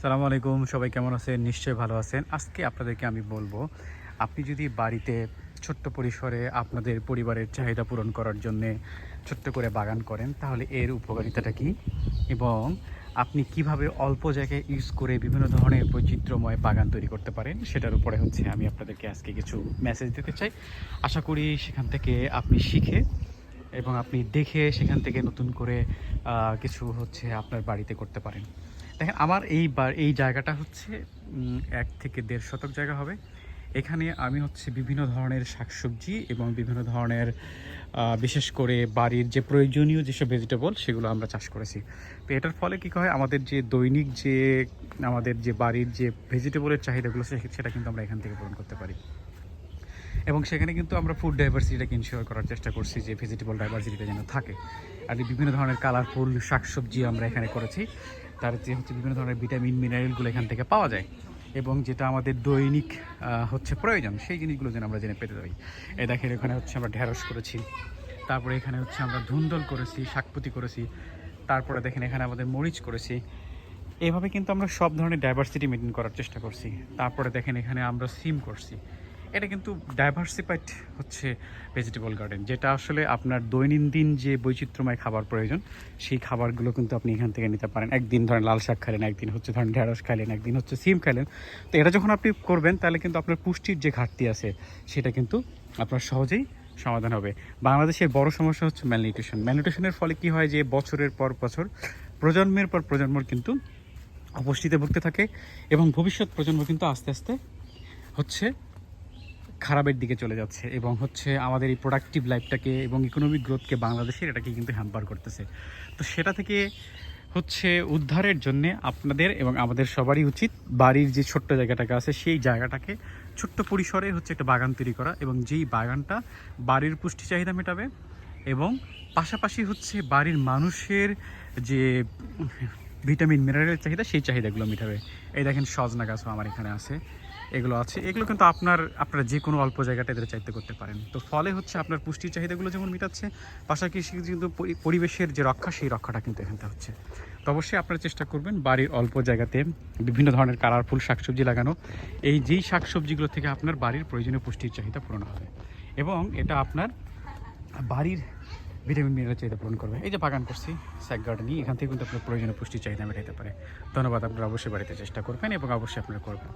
সালামু আলাইকুম, সবাই কেমন আছেন? নিশ্চয়ই ভালো আছেন। আজকে আপনাদেরকে আমি বলব, আপনি যদি বাড়িতে ছোট্ট পরিসরে আপনাদের পরিবারের চাহিদা পূরণ করার জন্য ছোট্ট করে বাগান করেন, তাহলে এর উপকারিতাটা কি? এবং আপনি কীভাবে অল্প জায়গায় ইউজ করে বিভিন্ন ধরনের বৈচিত্র্যময় বাগান তৈরি করতে পারেন, সেটার উপরে হচ্ছে আমি আপনাদেরকে আজকে কিছু মেসেজ দিতে চাই। আশা করি সেখান থেকে আপনি শিখে এবং আপনি দেখে সেখান থেকে নতুন করে কিছু হচ্ছে আপনার বাড়িতে করতে পারেন। দেখেন, আমার এই এই জায়গাটা হচ্ছে এক থেকে দেড় শতক জায়গা হবে। এখানে আমি হচ্ছে বিভিন্ন ধরনের শাকসবজি এবং বিভিন্ন ধরনের বিশেষ করে বাড়ির যে প্রয়োজনীয় যেসব ভেজিটেবল সেগুলো আমরা চাষ করেছি। তো এটার ফলে কী হয়, আমাদের যে দৈনিক যে, আমাদের যে বাড়ির যে ভেজিটেবলের চাহিদাগুলো সেটা কিন্তু আমরা এখান থেকে পূরণ করতে পারি। এবং সেখানে কিন্তু আমরা ফুড ডাইভার্সিটিটাকে ইনশিওর করার চেষ্টা করছি যে ভেজিটেবল ডাইভার্সিটিটা যেন থাকে। আর বিভিন্ন ধরনের কালারফুল শাকসবজি আমরা এখানে করেছি। তার যে হচ্ছে বিভিন্ন ধরনের ভিটামিন, মিনারেলগুলো এখান থেকে পাওয়া যায়। এবং যেটা আমাদের দৈনিক হচ্ছে প্রয়োজন, সেই জিনিসগুলো যেন আমরা জেনে পেতে পারি। এ দেখেন, এখানে হচ্ছে আমরা ঢেঁড়স করেছি। তারপরে এখানে হচ্ছে আমরা ধুন্দল করেছি, শাকপুতি করেছি। তারপরে দেখেন, এখানে আমাদের মরিচ করেছি। এভাবে কিন্তু আমরা সব ধরনের ডাইভার্সিটি মেনটেন করার চেষ্টা করছি। তারপরে দেখেন, এখানে আমরা সিম করছি। এটা কিন্তু ডাইভার্সিফাইড হচ্ছে ভেজিটেবল গার্ডেন যেটা আসলে আপনার দৈনন্দিন যে বৈচিত্র্যময় খাবার প্রয়োজন, সেই খাবারগুলো কিন্তু আপনি এখান থেকে নিতে পারেন। একদিন ধরেন লাল শাক খাইলেন, একদিন হচ্ছে ধরেন ঢেঁড়স খাইলেন, একদিন হচ্ছে সিম খাইলেন। তো এটা যখন আপনি করবেন, তাহলে কিন্তু আপনার পুষ্টির যে ঘাটতি আছে, সেটা কিন্তু আপনার সহজেই সমাধান হবে। বাংলাদেশের বড় সমস্যা হচ্ছে ম্যালনিউট্রিশন ম্যালনিউট্রিশনের ফলে কি হয় যে, বছরের পর বছর, প্রজন্মের পর প্রজন্মর কিন্তু অপুষ্টিতে ভুগতে থাকে এবং ভবিষ্যৎ প্রজন্ম কিন্তু আস্তে আস্তে হচ্ছে খারাপের দিকে চলে যাচ্ছে এবং হচ্ছে আমাদের এই প্রোডাক্টিভ লাইফটাকে এবং ইকোনমিক গ্রোথকে বাংলাদেশের এটাকে কিন্তু হ্যাম্পার করতেছে। তো সেটা থেকে হচ্ছে উদ্ধারের জন্য আপনাদের এবং আমাদের সবারই উচিত বাড়ির যে ছোট্ট জায়গাটাকে আছে, সেই জায়গাটাকে ছোট্ট পরিসরে হচ্ছে একটা বাগান তৈরি করা এবং যেই বাগানটা বাড়ির পুষ্টি চাহিদা মেটাবে এবং পাশাপাশি হচ্ছে বাড়ির মানুষের যে ভিটামিন মিনারেলের চাহিদা, সেই চাহিদাগুলো মিটাবে। এই দেখেন সজনা গাছও আমার এখানে আছে। এগুলো আছে। এগুলো কিন্তু আপনার, আপনারা যে কোনো অল্প জায়গাটা এদের চাইতে করতে পারেন। তো ফলে হচ্ছে আপনার পুষ্টির চাহিদাগুলো যেমন মেটাচ্ছে, পাশাপাশি কিন্তু পরি- পরিবেশের যে রক্ষা, সেই রক্ষাটা কিন্তু এখানতে হচ্ছে। তো অবশ্যই আপনারা চেষ্টা করবেন বাড়ির অল্প জায়গাতে বিভিন্ন ধরনের কালারফুল শাকসবজি লাগানো। এই যেই শাকসবজিগুলো থেকে আপনার বাড়ির প্রয়োজনীয় পুষ্টির চাহিদা পূরণ হবে। এবং এটা আপনার বাড়ির ভিটামিন মিনারেল চাহিদা পূরণ করবে। এই যে বাগান করছি স্যাক গার্ডেনই এখান থেকে কিন্তু আপনার প্রয়োজনীয় পুষ্টি চাহিদা মেটাতে পারে। ধন্যবাদ আপনারা অবশ্যই বাড়িতে চেষ্টা করবেন এবং অবশ্যই আপনারা করবেন।